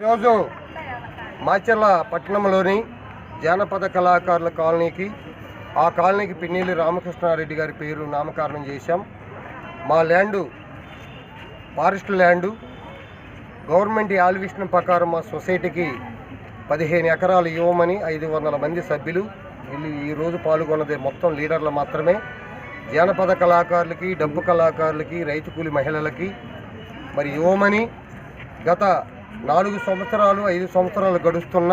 ఈరోజు మాచర్ల పట్టణంలోని జానపద కళాకారుల కాలనీకి ఆ కాలనీకి పిన్నెల్లి రామకృష్ణారెడ్డి గారి పేరు నామకరణం చేశాం. మా ల్యాండు ఫారెస్ట్ ల్యాండు గవర్నమెంట్ ఆల్విషన్ ప్రకారం మా సొసైటీకి పదిహేను ఎకరాలు ఇవ్వమని ఐదు వందల మంది సభ్యులు వీళ్ళు ఈరోజు పాల్గొన్నది మొత్తం లీడర్లు మాత్రమే. జానపద కళాకారులకి డబ్బు కళాకారులకి రైతు కూలి మహిళలకి మరి ఇవ్వమని గత నాలుగు సంవత్సరాలు ఐదు సంవత్సరాలు గడుస్తున్న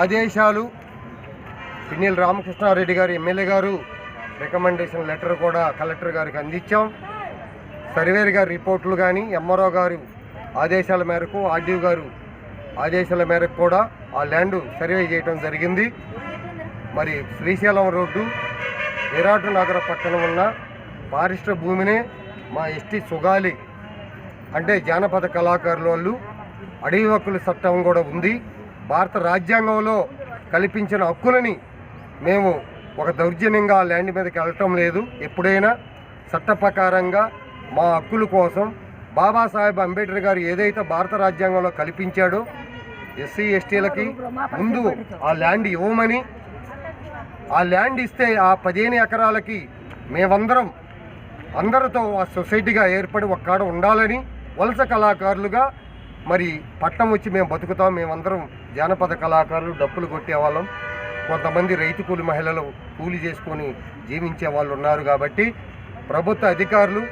ఆదేశాలు. పిన్నెల రామకృష్ణారెడ్డి గారు ఎమ్మెల్యే గారు రికమెండేషన్ లెటర్ కూడా కలెక్టర్ గారికి అందించాం. సర్వేర్ గారి రిపోర్ట్లు కానీ ఎంఆర్ఓ గారు ఆదేశాల మేరకు ఆర్డీఓ గారు ఆదేశాల మేరకు కూడా ఆ ల్యాండ్ సర్వే చేయడం జరిగింది. మరి శ్రీశైలం రోడ్డు విరాట్ నగర పక్కన ఉన్న పారిశ్ర భూమినే మా ఎస్టీ సుగాలి అంటే జానపద కళాకారుల వాళ్ళు అడవి హక్కుల చట్టం కూడా ఉంది. భారత రాజ్యాంగంలో కల్పించిన హక్కులని మేము ఒక దౌర్జన్యంగా ఆ ల్యాండ్ మీదకి వెళ్ళటం లేదు. ఎప్పుడైనా చట్ట ప్రకారంగా మా హక్కుల కోసం బాబాసాహెబ్ అంబేద్కర్ గారు ఏదైతే భారత రాజ్యాంగంలో కల్పించాడో ఎస్సీ ఎస్టీలకి ముందు ఆ ల్యాండ్ ఇవ్వమని ఆ ల్యాండ్ ఇస్తే ఆ పదిహేను ఎకరాలకి మేమందరం అందరితో ఆ సొసైటీగా ఏర్పడి ఒక్కడ ఉండాలని వలస కళాకారులుగా మరి పట్టణం వచ్చి మేము బతుకుతాం మేమందరం జానపద కళాకారులు డప్పులు కొట్టేవాళ్ళం కొంతమంది రైతు కూలి మహిళలు కూలి చేసుకొని జీవించే వాళ్ళు ఉన్నారు కాబట్టి ప్రభుత్వ అధికారులు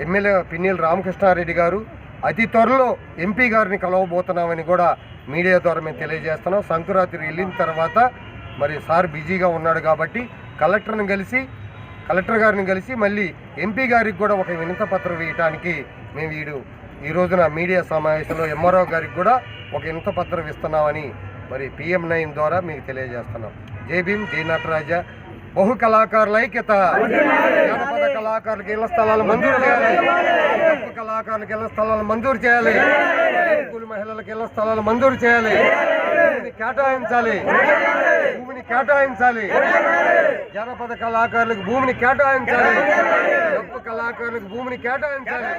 ఎమ్మెల్యే పిన్నెల రామకృష్ణారెడ్డి గారు అతి త్వరలో ఎంపీ గారిని కలవబోతున్నామని కూడా మీడియా ద్వారా మేము తెలియజేస్తున్నాం. సంక్రాంతి వెళ్ళిన తర్వాత మరి సార్ బిజీగా ఉన్నాడు కాబట్టి కలెక్టర్ని కలిసి కలెక్టర్ గారిని కలిసి మళ్ళీ ఎంపీ గారికి కూడా ఒక వినత పత్రం వేయటానికి మేము వీడు ఈ రోజున మీడియా సమావేశంలో ఎంఆర్ఓ గారికి కూడా ఒక ఇంత పత్రం ఇస్తున్నామని మరి పిఎం నైన్ ద్వారా మీకు తెలియజేస్తున్నాం. జై భీమ్ జై నటరాజ. బహు కళాకారుల ఐక్యత. జానపద కళాకారులకు ఇళ్ళ స్థలాలు మంజూరు చేయాలి. కళాకారులకు ఇళ్ళ స్థలాలు మంజూరు చేయాలి. కూలి మహిళలకు ఇళ్ళ స్థలాలు మంజూరు చేయాలి. భూమిని కేటాయించాలి. భూమిని కేటాయించాలి. జానపద కళాకారులకు భూమిని కేటాయించాలి. డప్పు కళాకారులకు భూమిని కేటాయించాలి.